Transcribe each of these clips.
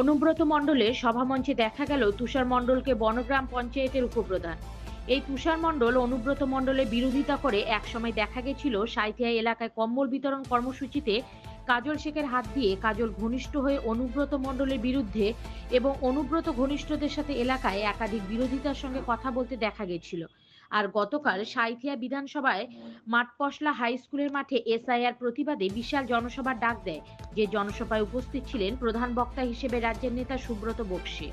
অনুব্রত মণ্ডলের সভামঞ্চে দেখা গেল তুষার মণ্ডলকে বনগ্রাম পঞ্চায়েতের উপপ্রধান। এই তুষার মণ্ডল অনুব্রত মণ্ডলের বিরোধিতা করে একসময় দেখা গেছিল সাঁইথিয়া এলাকায় কম্বল বিতরণ কর্মসূচিতে কাজল শেখের হাত দিয়ে কাজল ঘনিষ্ঠ হয়ে অনুব্রত মণ্ডলের বিরুদ্ধে এবং অনুব্রত ঘনিষ্ঠদের সাথে এলাকায় একাধিক বিরোধিতার সঙ্গে কথা বলতে দেখা গেছিল। আর গতকাল সাঁইথিয়া বিধানসভায় মাঠপশলা হাই স্কুলের মাঠে এসআইআর প্রতিবাদে বিশাল জনসভার ডাক দেয়, যে জনসভায় উপস্থিত ছিলেন প্রধান বক্তা হিসেবে রাজ্যের নেতা সুব্রত বক্সী।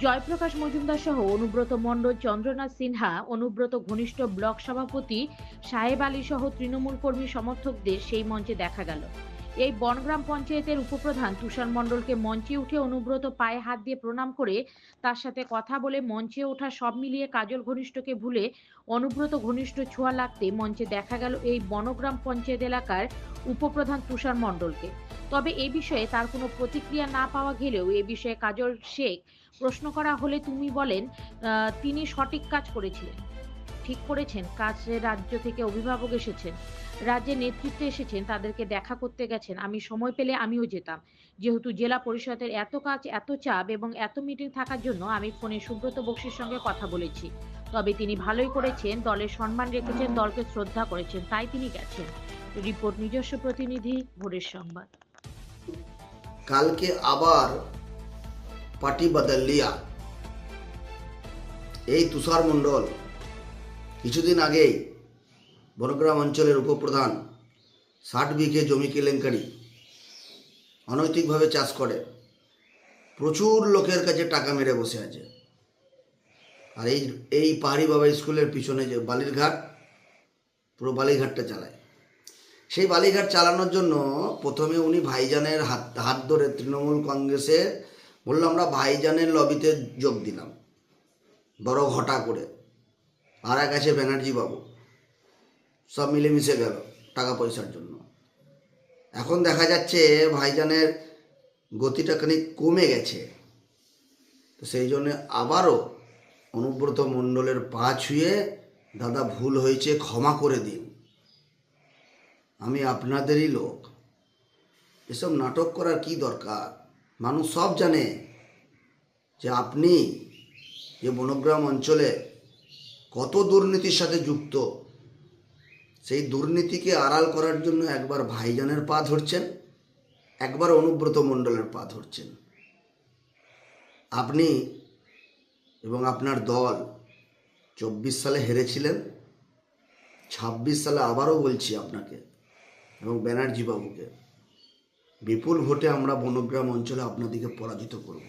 জয়প্রকাশ মজুমদার সহ অনুব্রত মণ্ডল, চন্দ্রনাথ সিনহা, অনুব্রত ঘনিষ্ঠ ব্লক সভাপতি, সাহেব আলী সহ তৃণমূল কর্মী সমর্থকদের সেই মঞ্চে দেখা গেল। এই বনগ্রাম পঞ্চায়েতের উপপ্রধান তুষার মণ্ডলকে মঞ্চে উঠে অনুব্রত পায়ে হাত দিয়ে প্রণাম করে তার সাথে কথা বলে মঞ্চে ওঠা সব মিলিয়ে কাজল ঘনিষ্ঠকে ভুলে অনুব্রত ঘনিষ্ঠ ছোঁয়া লাগতে মঞ্চে দেখা গেল এই বনগ্রাম পঞ্চায়েত এলাকার উপপ্রধান তুষার মণ্ডলকে। তবে এ বিষয়ে তার কোনো প্রতিক্রিয়া না পাওয়া গেলেও এ বিষয়ে কাজল শেখ প্রশ্ন করা হলে তুমি বলেন তিনি সঠিক কাজ করেছিলেন। ঠিক করেছেন, কাজে রাজ্য থেকে অভিভাবক এসেছেন রাজ্যের নেতৃত্বে এসেছেন, তাদেরকে দেখা করতে গেছেন, আমি সময় পেলে আমিও যেতাম। যেহেতু জেলা পরিষদের এত কাজ, এত চাপ এবং এত মিটিং থাকার জন্য আমি ফোনে সুব্রত বক্সির সঙ্গে কথা বলেছি। তবে তিনি ভালোই করেছেন, দলের সম্মান রেখেছেন, দলকে শ্রদ্ধা করেছেন, তাই তিনি গেছেন। রিপোর্ট নিজস্ব প্রতিনিধি, ভোরের সংবাদ। কালকে আবার পার্টি বদল লিয়া। এই তুষার মণ্ডল কিছুদিন আগেই বনগ্রাম অঞ্চলের উপপ্রধান ষাট বিঘে জমি কেলেঙ্কারি, অনৈতিকভাবে চাষ করে। প্রচুর লোকের কাছে টাকা মেরে বসে আছে। আর এই এই পাহাড়ি বাবা স্কুলের পিছনে যে বালিরঘাট, পুরো বালিঘাটটা চালায়। সেই বালিঘাট চালানোর জন্য প্রথমে উনি ভাইজানের হাত হাত ধরে তৃণমূল কংগ্রেসে বলল, আমরা ভাইজানের লবিতে যোগ দিলাম। বড় ঘটা করে। আর এক আছে ব্যানার্জি বাবু। সব মিলেমিশে গেল টাকা পয়সার জন্য। এখন দেখা যাচ্ছে ভাইজানের গতিটা খানিক কমে গেছে। তো সেই জন্য আবারও অনুব্রত মণ্ডলের পা ছুঁয়ে দাদা ভুল হয়েছে, ক্ষমা করে দিন। আমি আপনাদেরই লোক। এসব নাটক করার কি দরকার? মানুষ সব জানে যে আপনি যে বনগ্রাম অঞ্চলে কত দুর্নীতির সাথে যুক্ত? সেই দুর্নীতিকে আড়াল করার জন্য একবার ভাইজানের পা ধরছেন, একবার অনুব্রত মণ্ডলের পা ধরছেন। আপনি এবং আপনার দল চব্বিশ সালে হেরেছিলেন, ছাব্বিশ সালে আবারও বলছি আপনাকে এবং ব্যানার্জি বাবুকে বিপুল ভোটে আমরা বনগ্রাম অঞ্চলে আপনাদেরকে পরাজিত করব।